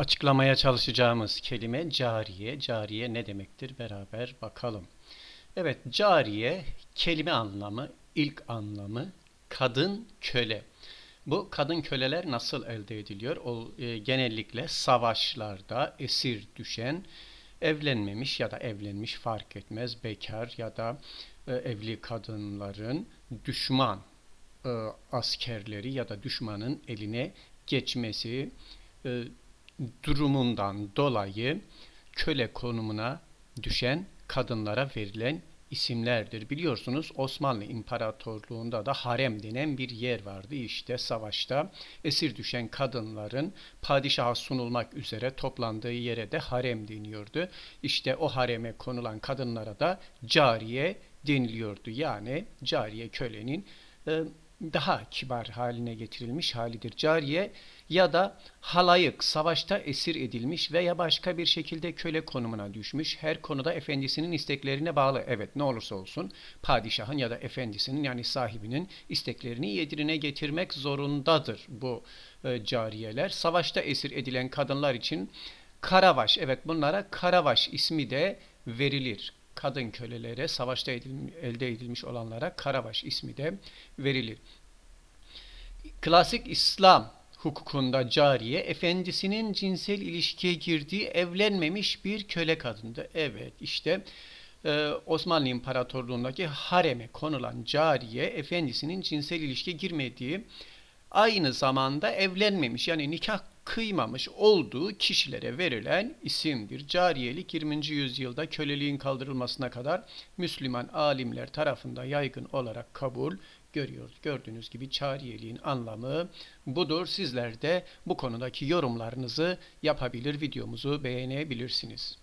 açıklamaya çalışacağımız kelime cariye. Cariye ne demektir? Beraber bakalım. Evet, cariye kelime anlamı, ilk anlamı kadın köle. Bu kadın köleler nasıl elde ediliyor? O e, genellikle savaşlarda esir düşen, evlenmemiş ya da evlenmiş fark etmez bekar ya da e, evli kadınların düşman e, askerleri ya da düşmanın eline geçmesi e, durumundan dolayı köle konumuna düşen kadınlara verilen isimlerdir. Biliyorsunuz Osmanlı İmparatorluğu'nda da harem denen bir yer vardı. İşte savaşta esir düşen kadınların padişaha sunulmak üzere toplandığı yere de harem deniyordu. İşte o hareme konulan kadınlara da cariye deniliyordu. Yani cariye kölenin e, daha kibar haline getirilmiş halidir. Cariye ya da halayık savaşta esir edilmiş veya başka bir şekilde köle konumuna düşmüş. Her konuda efendisinin isteklerine bağlı. Evet ne olursa olsun padişahın ya da efendisinin yani sahibinin isteklerini yedirine getirmek zorundadır bu e, cariyeler. Savaşta esir edilen kadınlar için Karavaş, evet bunlara Karavaş ismi de verilir. Kadın kölelere, savaşta elde edilmiş olanlara Karavaş ismi de verilir. Klasik İslam hukukunda cariye, efendisinin cinsel ilişkiye girdiği evlenmemiş bir köle kadındı. Evet, işte e, Osmanlı İmparatorluğu'ndaki hareme konulan cariye, efendisinin cinsel ilişkiye girmediği, aynı zamanda evlenmemiş yani nikah kıymamış olduğu kişilere verilen isimdir. Cariyelik 20. yüzyılda köleliğin kaldırılmasına kadar Müslüman alimler tarafından yaygın olarak kabul görüyoruz. Gördüğünüz gibi cariyeliğin anlamı budur. Sizler de bu konudaki yorumlarınızı yapabilir, videomuzu beğenebilirsiniz.